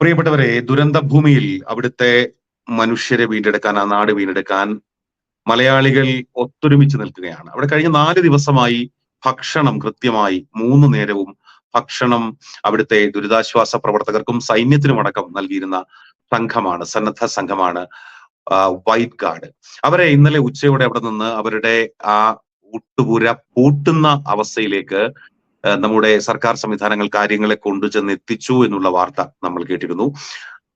പ്രിയപ്പെട്ടവരെ ദുരന്ത ഭൂമിയിൽ അവിടുത്തെ മനുഷ്യരെ വീണ്ടെടുക്കാൻ ആ നാട് വീണ്ടെടുക്കാൻ മലയാളികൾ ഒത്തൊരുമിച്ച് നിൽക്കുകയാണ്. അവിടെ കഴിഞ്ഞ നാല് ദിവസമായി ഭക്ഷണം കൃത്യമായി മൂന്ന് നേരവും ഭക്ഷണം അവിടുത്തെ ദുരിതാശ്വാസ പ്രവർത്തകർക്കും സൈന്യത്തിനുമടക്കം നൽകിയിരുന്ന സംഘമാണ് സന്നദ്ധ സംഘമാണ് വൈറ്റ് ഗാർഡ്. അവരെ ഇന്നലെ ഉച്ചയോടെ അവിടെ നിന്ന് അവരുടെ ആ ഊട്ടുപുര പൂട്ടുന്ന അവസ്ഥയിലേക്ക് നമ്മുടെ സർക്കാർ സംവിധാനങ്ങൾ കാര്യങ്ങളെ കൊണ്ടുചെന്ന് എത്തിച്ചു എന്നുള്ള വാർത്ത നമ്മൾ കേട്ടിരുന്നു.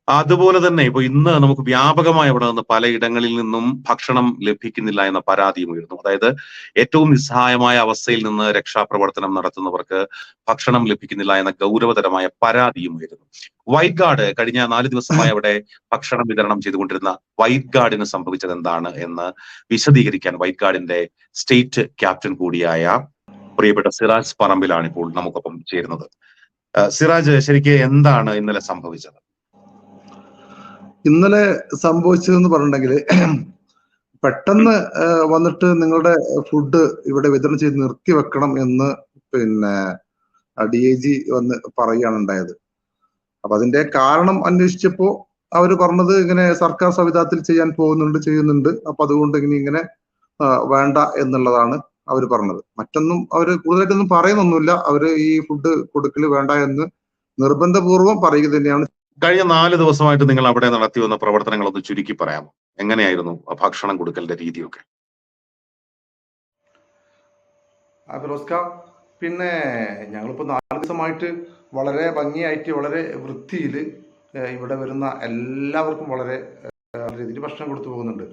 അതുപോലെ തന്നെ ഇപ്പൊ ഇന്ന് നമുക്ക് വ്യാപകമായി അവിടെ നിന്ന് പലയിടങ്ങളിൽ നിന്നും ഭക്ഷണം ലഭിക്കുന്നില്ല എന്ന പരാതിയും ഉയർന്നു അതായത് ഏറ്റവും നിസ്സഹായമായ അവസ്ഥയിൽ നിന്ന് രക്ഷാപ്രവർത്തനം നടത്തുന്നവർക്ക് ഭക്ഷണം ലഭിക്കുന്നില്ല എന്ന ഗൗരവതരമായ പരാതിയും ഉയരുന്നു. വൈറ്റ് ഗാർഡ് കഴിഞ്ഞ നാല് ദിവസമായി അവിടെ ഭക്ഷണം വിതരണം ചെയ്തുകൊണ്ടിരുന്ന വൈറ്റ് ഗാർഡിന് സംഭവിച്ചത് എന്താണ് എന്ന് വിശദീകരിക്കാൻ വൈറ്റ് ഗാർഡിന്റെ സ്റ്റേറ്റ് ക്യാപ്റ്റൻ കൂടിയായ പ്രിയപ്പെട്ട സിറാജ് പറമ്പിലാണ് ഇപ്പോൾ നമുക്കൊപ്പം ചേരുന്നത്. സിറാജ് ശരിക്ക് എന്താണ് ഇന്നലെ സംഭവിച്ചത്? ഇന്നലെ സംഭവിച്ചതെന്ന് പറഞ്ഞിട്ടുണ്ടെങ്കിൽ പെട്ടെന്ന് വന്നിട്ട് നിങ്ങളുടെ ഫുഡ് ഇവിടെ വിതരണം ചെയ്ത് നിർത്തി വെക്കണം എന്ന് പിന്നെ ഡി ഐ ജി വന്ന് പറയുകയാണ് ഉണ്ടായത്. അപ്പൊ അതിന്റെ കാരണം അന്വേഷിച്ചപ്പോ അവർ പറഞ്ഞത് ഇങ്ങനെ സർക്കാർ സംവിധാനത്തിൽ ചെയ്യാൻ പോകുന്നുണ്ട് ചെയ്യുന്നുണ്ട്. അപ്പൊ അതുകൊണ്ട് ഇങ്ങനെ ഇങ്ങനെ വേണ്ട എന്നുള്ളതാണ്. അവർ പറഞ്ഞത്. മറ്റൊന്നും അവർ കൂടുതലായിട്ടൊന്നും പറയുന്നൊന്നുമില്ല. അവർ ഈ ഫുഡ് കൊടുക്കൽ വേണ്ട എന്ന് നിർബന്ധപൂർവം പറയുക തന്നെയാണ്. കഴിഞ്ഞ നാല് ദിവസമായിട്ട് നിങ്ങൾ അവിടെ നടത്തി വന്ന പ്രവർത്തനങ്ങൾ ഒന്ന് ചുരുക്കി പറയാമോ? എങ്ങനെയായിരുന്നു ആ ഭക്ഷണം കൊടുക്കലിന്റെ രീതിയൊക്കെ? ഫിറോസ്ക പിന്നെ ഞങ്ങളിപ്പോൾ നാല് ദിവസമായിട്ട് വളരെ ഭംഗിയായിട്ട് വളരെ വൃത്തിയിൽ ഇവിടെ വരുന്ന എല്ലാവർക്കും വളരെ രീതിയിൽ ഭക്ഷണം കൊടുത്തു പോകുന്നുണ്ട്.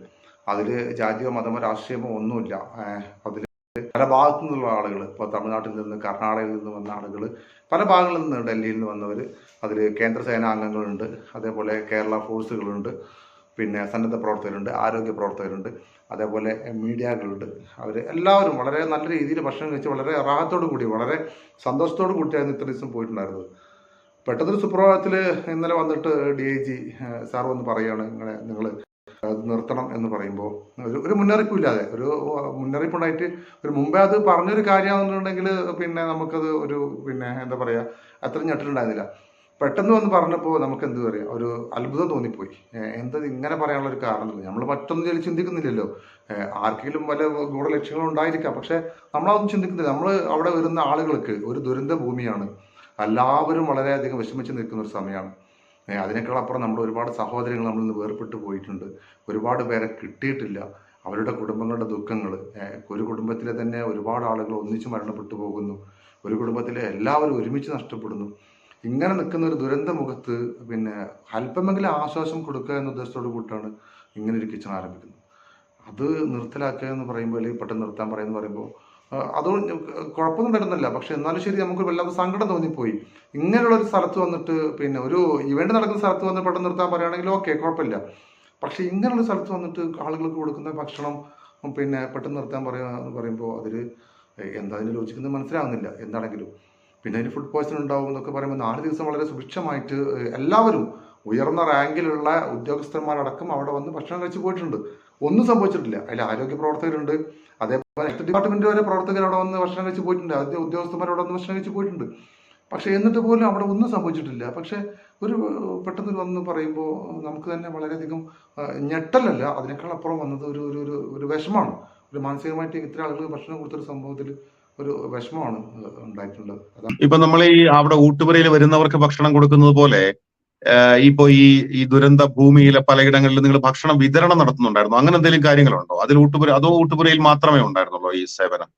അതിൽ ജാതിയോ മതമോ രാഷ്ട്രീയമോ ഒന്നുമില്ല. അതിൽ പല ഭാഗത്തു നിന്നുള്ള ആളുകൾ ഇപ്പോൾ തമിഴ്നാട്ടിൽ നിന്ന് കർണാടകയിൽ നിന്ന് വന്ന ആളുകൾ പല ഭാഗങ്ങളിൽ നിന്ന് ഡൽഹിയിൽ നിന്ന് വന്നവർ അതിൽ കേന്ദ്ര സേനാംഗങ്ങളുണ്ട് അതേപോലെ കേരള ഫോഴ്സുകളുണ്ട് പിന്നെ സന്നദ്ധ പ്രവർത്തകരുണ്ട് ആരോഗ്യ പ്രവർത്തകരുണ്ട് അതേപോലെ മീഡിയകളുണ്ട്. അവർ എല്ലാവരും വളരെ നല്ല രീതിയിൽ ഭക്ഷണം കഴിച്ച് വളരെ റാഹത്തോടു കൂടി വളരെ സന്തോഷത്തോടു കൂടിയായിരുന്നു ഇത്ര ദിവസം പോയിട്ടുണ്ടായിരുന്നത്. പെട്ടെന്നൊരു സുപ്രഭാതത്തിൽ ഇന്നലെ വന്നിട്ട് ഡി ഐ ജി സാർ വന്ന് പറയുകയാണ് ഇങ്ങനെ നിങ്ങൾ അത് നിർത്തണം എന്ന് പറയുമ്പോൾ ഒരു ഒരു മുന്നറിയിപ്പില്ലാതെ ഒരു മുന്നറിയിപ്പുണ്ടായിട്ട് ഒരു മുമ്പേ അത് പറഞ്ഞൊരു കാര്യമാണെന്നുണ്ടെങ്കിൽ പിന്നെ നമുക്കത് ഒരു പിന്നെ എന്താ പറയുക അത്രയും ഞെട്ടിലുണ്ടായിരുന്നില്ല. പെട്ടെന്ന് വന്ന് പറഞ്ഞപ്പോൾ നമുക്ക് എന്ത് പറയാം ഒരു അത്ഭുതം തോന്നിപ്പോയി. എന്തത് ഇങ്ങനെ പറയാനുള്ള ഒരു കാരണമില്ല നമ്മൾ മറ്റൊന്നും ചെല്ലി ചിന്തിക്കുന്നില്ലല്ലോ. ആർക്കെങ്കിലും വല്ല ഗൂഢലക്ഷ്യങ്ങളും ഉണ്ടായിരിക്കാം. പക്ഷെ നമ്മളതൊന്നും ചിന്തിക്കുന്നില്ല. നമ്മൾ അവിടെ വരുന്ന ആളുകൾക്ക് ഒരു ദുരന്ത ഭൂമിയാണ്. എല്ലാവരും വളരെയധികം വിഷമിച്ച് നിൽക്കുന്ന ഒരു സമയമാണ്. അതിനേക്കാൾ അപ്പുറം നമ്മൾ ഒരുപാട് സഹോദരങ്ങൾ നമ്മളിൽ നിന്ന് വേർപെട്ട് പോയിട്ടുണ്ട്. ഒരുപാട് പേരെ കിട്ടിയിട്ടില്ല. അവരുടെ കുടുംബങ്ങളുടെ ദുഃഖങ്ങൾ ഒരു കുടുംബത്തിലെ തന്നെ ഒരുപാട് ആളുകൾ ഒന്നിച്ച് മരണപ്പെട്ടു പോകുന്നു. ഒരു കുടുംബത്തിലെ എല്ലാവരും ഒരുമിച്ച് നഷ്ടപ്പെടുന്നു. ഇങ്ങനെ നിൽക്കുന്ന ഒരു ദുരന്ത മുഖത്ത് പിന്നെ അല്പമെങ്കിലും ആശ്വാസം കൊടുക്കുക എന്ന ഉദ്ദേശത്തോട് കൂട്ടാണ് ഇങ്ങനെ ഒരു കിച്ചൺ ആരംഭിക്കുന്നത്. അത് നിർത്തലാക്കുക എന്ന് പറയുമ്പോൾ അല്ലെങ്കിൽ പെട്ടെന്ന് നിർത്താൻ പറയുമെന്ന് പറയുമ്പോൾ ആ, അത് കുഴപ്പമൊന്നും വരുന്നില്ല. പക്ഷെ എന്നാലും ശരി നമുക്ക് വല്ലാത്ത സങ്കടം തോന്നിപ്പോയി. ഇങ്ങനെയുള്ള ഒരു സ്ഥലത്ത് വന്നിട്ട് പിന്നെ ഒരു ഇവന്റ് നടക്കുന്ന സ്ഥലത്ത് വന്ന് പെട്ടെന്ന് നിർത്താൻ പറയുകയാണെങ്കിൽ ഓക്കെ കുഴപ്പമില്ല. പക്ഷെ ഇങ്ങനെയുള്ള സ്ഥലത്ത് വന്നിട്ട് ആളുകൾക്ക് കൊടുക്കുന്ന ഭക്ഷണം പിന്നെ പെട്ടെന്ന് നിർത്താൻ പറയുക എന്ന് പറയുമ്പോൾ അതിൽ എന്താ അതിന് ലോചിക്കുന്നത് മനസ്സിലാകുന്നില്ല എന്താണെങ്കിലും. പിന്നെ അതിന് ഫുഡ് പോയ്സൺ ഉണ്ടാവും എന്നൊക്കെ പറയുമ്പോൾ നാല് ദിവസം വളരെ സുഭിക്ഷമായിട്ട് എല്ലാവരും ഉയർന്ന റാങ്കിലുള്ള ഉദ്യോഗസ്ഥന്മാരടക്കം അവിടെ വന്ന് ഭക്ഷണം കഴിച്ച് പോയിട്ടുണ്ട്. ഒന്നും സംഭവിച്ചിട്ടില്ല. അതിൽ ആരോഗ്യ പ്രവർത്തകരുണ്ട്. അതേപോലെ ഹെൽത്ത് ഡിപ്പാർട്ട്മെന്റ് വരെ പ്രവർത്തകർ അവിടെ വന്ന് ഭക്ഷണം കഴിച്ച് പോയിട്ടുണ്ട്. ആദ്യ ഉദ്യോഗസ്ഥന്മാർ അവിടെ വന്ന് ഭക്ഷണം കഴിച്ച് പോയിട്ടുണ്ട്. പക്ഷെ എന്നിട്ട് പോലും അവിടെ ഒന്നും സംഭവിച്ചിട്ടില്ല. പക്ഷേ ഒരു പെട്ടെന്ന് വന്ന് പറയുമ്പോൾ നമുക്ക് തന്നെ വളരെയധികം ഞെട്ടലല്ല. അതിനേക്കാൾ അപ്പുറം വന്നത് ഒരു ഒരു ഒരു ഒരു വിഷമാണ്. ഒരു മാനസികമായിട്ട് ഇത്ര ആളുകൾ ഭക്ഷണം കൊടുത്തൊരു സംഭവത്തിൽ ഒരു വിഷമമാണ് ഉണ്ടായിട്ടുള്ളത്. ഇപ്പൊ നമ്മൾ ഈ അവിടെ ഊട്ടുപുരയിൽ വരുന്നവർക്ക് ഭക്ഷണം കൊടുക്കുന്നത് പോലെ ഇപ്പൊ ഈ ഈ ദുരന്ത ഭൂമിയിലെ പലയിടങ്ങളിൽ നിങ്ങൾ ഭക്ഷണം വിതരണം നടത്തുന്നുണ്ടായിരുന്നു. അങ്ങനെ എന്തെങ്കിലും കാര്യങ്ങളുണ്ടോ? അതിൽ ഊട്ടുപുര അതോ ഊട്ടുപുരയിൽ മാത്രമേ ഉണ്ടായിരുന്നുള്ളൂ ഈ സേവനം?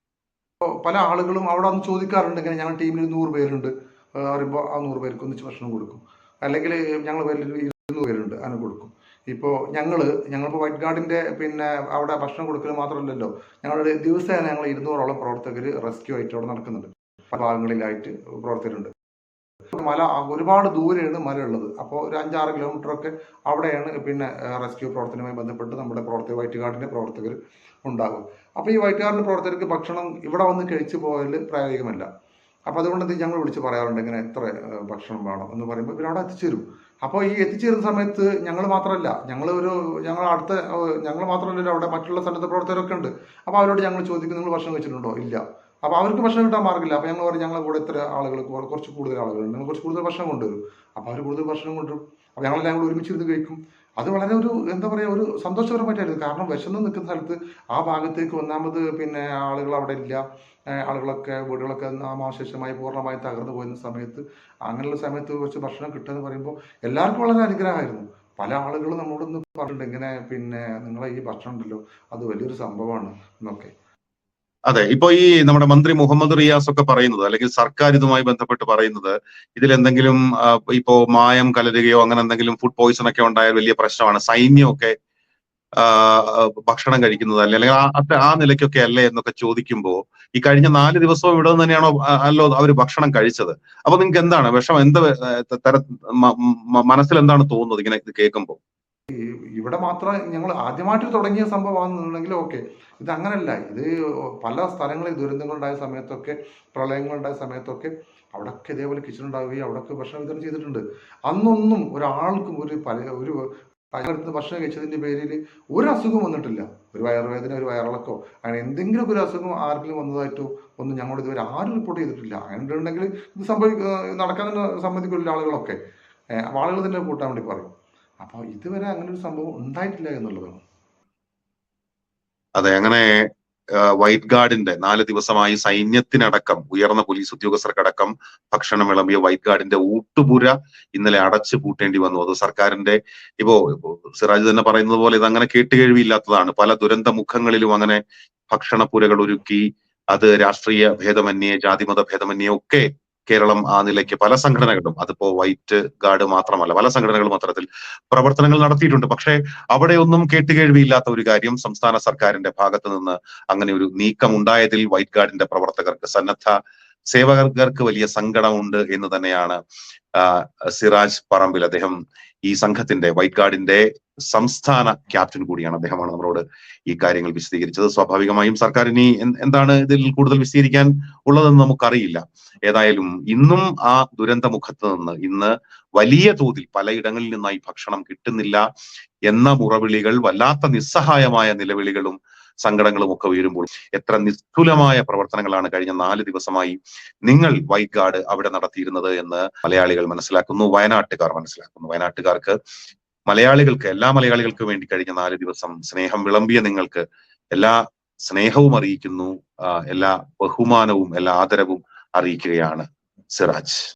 പല ആളുകളും അവിടെ വന്ന് ചോദിക്കാറുണ്ട് ഇങ്ങനെ ഞങ്ങൾ ടീമിൽ നൂറ് പേരുണ്ട്. പറയുമ്പോൾ ആ നൂറ് പേർക്ക് ഒന്നിച്ച് ഭക്ഷണം കൊടുക്കും. അല്ലെങ്കിൽ ഞങ്ങൾ ഇരുന്നൂറ് പേരുണ്ട് അങ്ങനെ കൊടുക്കും. ഇപ്പോൾ ഞങ്ങൾ ഞങ്ങളിപ്പോൾ വൈറ്റ് ഗാർഡിന്റെ പിന്നെ അവിടെ ഭക്ഷണം കൊടുക്കൽ മാത്രമല്ലല്ലോ ഞങ്ങളുടെ ദിവസേന ഞങ്ങൾ ഇരുന്നൂറോളം പ്രവർത്തകർ റെസ്ക്യൂ ആയിട്ട് അവിടെ നടക്കുന്നുണ്ട്. പല ഭാഗങ്ങളിലായിട്ട് പ്രവർത്തകരുണ്ട് മല ഒരുപാട് ദൂരെയാണ് മല ഉള്ളത് അപ്പോൾ ഒരു അഞ്ചാറ് കിലോമീറ്റർ ഒക്കെ അവിടെയാണ് പിന്നെ റെസ്ക്യൂ പ്രവർത്തനവുമായി ബന്ധപ്പെട്ട് നമ്മുടെ പ്രവർത്തകർ വൈറ്റ് ഗാർഡിന്റെ പ്രവർത്തകർ ഉണ്ടാകും. അപ്പോൾ ഈ വൈറ്റ് ഗാർഡിന്റെ പ്രവർത്തകർക്ക് ഭക്ഷണം ഇവിടെ വന്ന് കഴിച്ചു പോയാൽ പ്രായോഗികമല്ല. അപ്പോൾ അതുകൊണ്ട് ഞങ്ങൾ വിളിച്ച് പറയാറുണ്ട് ഇങ്ങനെ എത്ര ഭക്ഷണം വേണം? എന്ന് പറയുമ്പോൾ ഇവരവിടെ എത്തിച്ചേരും. അപ്പോൾ ഈ എത്തിച്ചേരുന്ന സമയത്ത് ഞങ്ങൾ മാത്രമല്ല ഞങ്ങൾ ഒരു ഞങ്ങൾ അടുത്ത ഞങ്ങൾ മാത്രമല്ലല്ലോ അവിടെ മറ്റുള്ള സന്നദ്ധ പ്രവർത്തകരൊക്കെ ഉണ്ട്. അപ്പോൾ അവരോട് ഞങ്ങൾ ചോദിക്കും നിങ്ങൾ ഭക്ഷണം കഴിച്ചിട്ടുണ്ടോ? ഇല്ല. അപ്പോൾ അവർക്ക് ഭക്ഷണം കിട്ടാൻ മാർഗമില്ല. അപ്പോൾ ഞങ്ങൾ പറഞ്ഞു ഞങ്ങളുടെ കൂടെ ഇത്ര ആളുകൾ കുറച്ച് കൂടുതൽ ആളുകളുണ്ട്. നിങ്ങൾ കുറച്ച് കൂടുതൽ ഭക്ഷണം കൊണ്ടുവരും. അപ്പോൾ അവർ കൂടുതൽ ഭക്ഷണം കൊണ്ടുവരും. അപ്പോൾ ഞങ്ങളെല്ലാം കൂടെ ഒരുമിച്ച് ഇരുന്ന് കഴിക്കും. അത് വളരെ ഒരു എന്താ പറയുക ഒരു സന്തോഷകരമായിട്ടായിരുന്നു. കാരണം വിശന്ന് നിൽക്കുന്ന സ്ഥലത്ത് ആ ഭാഗത്തേക്ക് ഒന്നാമത് പിന്നെ ആളുകൾ അവിടെ ഇല്ല. ആളുകളൊക്കെ വീടുകളൊക്കെ നാമാവശേഷമായി പൂർണമായി തകർന്നു പോയിരുന്ന സമയത്ത് അങ്ങനെയുള്ള സമയത്ത് കുറച്ച് ഭക്ഷണം കിട്ടുക എന്ന് പറയുമ്പോൾ എല്ലാവർക്കും വളരെ അനുഗ്രഹമായിരുന്നു. പല ആളുകളും നമ്മളോടൊന്ന് പറഞ്ഞിട്ടുണ്ട് ഇങ്ങനെ പിന്നെ നിങ്ങളെ ഈ ഭക്ഷണം ഉണ്ടല്ലോ അത് വലിയൊരു സംഭവമാണ് എന്നൊക്കെ. അതെ ഇപ്പൊ ഈ നമ്മുടെ മന്ത്രി മുഹമ്മദ് റിയാസ് ഒക്കെ പറയുന്നത് അല്ലെങ്കിൽ സർക്കാർ ഇതുമായി ബന്ധപ്പെട്ട് പറയുന്നത് ഇതിൽ എന്തെങ്കിലും ഇപ്പോ മായം കലരുകയോ അങ്ങനെ എന്തെങ്കിലും ഫുഡ് പോയിസൺ ഒക്കെ ഉണ്ടായാൽ വലിയ പ്രശ്നമാണ്. സൈന്യമൊക്കെ ഭക്ഷണം കഴിക്കുന്നത് അല്ലേ? അല്ലെങ്കിൽ ആ ആ നിലയ്ക്കൊക്കെ അല്ലേ എന്നൊക്കെ ചോദിക്കുമ്പോ ഈ കഴിഞ്ഞ നാല് ദിവസവും ഇവിടെ നിന്ന് തന്നെയാണോ അല്ലോ അവർ ഭക്ഷണം കഴിച്ചത്? അപ്പൊ നിങ്ങൾക്ക് എന്താണ്? വിഷം എന്ത് തര മനസ്സിൽ എന്താണ് തോന്നുന്നത് ഇങ്ങനെ ഇത് കേൾക്കുമ്പോൾ ഇവിടെ മാത്രം ഞങ്ങൾ ആദ്യമായിട്ട് തുടങ്ങിയ സംഭവമാണെന്നുണ്ടെങ്കിൽ ഓക്കെ ഇത് അങ്ങനല്ല. ഇത് പല സ്ഥലങ്ങളിൽ ദുരന്തങ്ങളുണ്ടായ സമയത്തൊക്കെ പ്രളയങ്ങളുണ്ടായ സമയത്തൊക്കെ അവിടെയൊക്കെ ഇതേപോലെ കിച്ചൺ ഉണ്ടാവുകയും അവിടെയൊക്കെ ഭക്ഷണം വിതരണം ചെയ്തിട്ടുണ്ട്. അന്നൊന്നും ഒരാൾക്കും ഒരു പല ഒരു പലയിടത്ത് ഭക്ഷണം കഴിച്ചതിന്റെ പേരിൽ ഒരു അസുഖം വന്നിട്ടില്ല. ഒരു വയറുവേദന ഒരു വയറിളക്കോ അങ്ങനെ എന്തെങ്കിലും ഒരു അസുഖം ആർക്കെങ്കിലും വന്നതായിട്ടോ ഒന്നും ഞങ്ങളോട് ഇതുവരെ ആരും റിപ്പോർട്ട് ചെയ്തിട്ടില്ല. അങ്ങനെ ഉണ്ടെങ്കിൽ ഇത് സംഭവിക്കുന്ന നടക്കാൻ തന്നെ സമ്മതിക്കില്ല ആളുകളൊക്കെ. ആളുകൾ തന്നെ കൂട്ടാൻ വേണ്ടി പറയും. അപ്പോൾ ഇതുവരെ അങ്ങനെ ഒരു സംഭവം ഉണ്ടായിട്ടില്ല എന്നുള്ളതാണ് അതെ അങ്ങനെ വൈറ്റ് ഗാർഡിന്റെ നാല് ദിവസമായി സൈന്യത്തിനടക്കം ഉയർന്ന പോലീസ് ഉദ്യോഗസ്ഥർക്കടക്കം ഭക്ഷണം വിളമ്പിയ വൈറ്റ് ഗാർഡിന്റെ ഊട്ടുപുര ഇന്നലെ അടച്ചു പൂട്ടേണ്ടി വന്നു. അത് സർക്കാരിന്റെ ഇപ്പോ സിറാജ് തന്നെ പറയുന്നത് പോലെ ഇത് അങ്ങനെ കേട്ടുകേഴ്വിയില്ലാത്തതാണ് പല ദുരന്ത മുഖങ്ങളിലും അങ്ങനെ ഭക്ഷണപ്പുരകൾ ഒരുക്കി അത് രാഷ്ട്രീയ ഭേദമന്യേ ജാതിമത ഭേദമന്യേ ഒക്കെ കേരളം ആ നിലയ്ക്ക് പല സംഘടനകളും അതിപ്പോ വൈറ്റ് ഗാർഡ് മാത്രമല്ല പല സംഘടനകളും അത്തരത്തിൽ പ്രവർത്തനങ്ങൾ നടത്തിയിട്ടുണ്ട്. പക്ഷേ അവിടെയൊന്നും കേട്ടുകേഴ്വിയില്ലാത്ത ഒരു കാര്യം സംസ്ഥാന സർക്കാരിന്റെ ഭാഗത്ത് നിന്ന് അങ്ങനെ ഒരു നീക്കം ഉണ്ടായതിൽ വൈറ്റ് ഗാർഡിന്റെ പ്രവർത്തകർക്ക് സന്നദ്ധ സേവകർക്ക് വലിയ സങ്കടമുണ്ട് എന്ന് തന്നെയാണ് സിറാജ് പറമ്പിൽ അദ്ദേഹം ഈ സംഘത്തിന്റെ വൈറ്റ് ഗാർഡിന്റെ സംസ്ഥാന ക്യാപ്റ്റൻ കൂടിയാണ് അദ്ദേഹമാണ് നമ്മളോട് ഈ കാര്യങ്ങൾ വിശദീകരിച്ചത്. സ്വാഭാവികമായും സർക്കാർ ഇനി എന്താണ് ഇതിൽ കൂടുതൽ വിശദീകരിക്കാൻ ഉള്ളതെന്ന് നമുക്കറിയില്ല. ഏതായാലും ഇന്നും ആ ദുരന്ത മുഖത്ത് നിന്ന് ഇന്ന് വലിയ തോതിൽ പലയിടങ്ങളിൽ നിന്നായി ഭക്ഷണം കിട്ടുന്നില്ല എന്ന മുറവിളികൾ വല്ലാത്ത നിസ്സഹായമായ നിലവിളികളും സങ്കടങ്ങളും ഒക്കെ ഉയരുമ്പോൾ എത്ര നിസ്തുലമായ പ്രവർത്തനങ്ങളാണ് കഴിഞ്ഞ നാല് ദിവസമായി നിങ്ങൾ വൈറ്റ് ഗാർഡ് അവിടെ നടത്തിയിരുന്നത് എന്ന് മലയാളികൾ മനസ്സിലാക്കുന്നു വയനാട്ടുകാർ മനസ്സിലാക്കുന്നു. വയനാട്ടുകാർക്ക് മലയാളികൾക്ക് എല്ലാ മലയാളികൾക്കും വേണ്ടി കഴിഞ്ഞ നാല് ദിവസം സ്നേഹം വിളമ്പിയ നിങ്ങൾക്ക് എല്ലാ സ്നേഹവും അറിയിക്കുന്നു എല്ലാ ബഹുമാനവും എല്ലാ ആദരവും അറിയിക്കുകയാണ് സിറാജ്.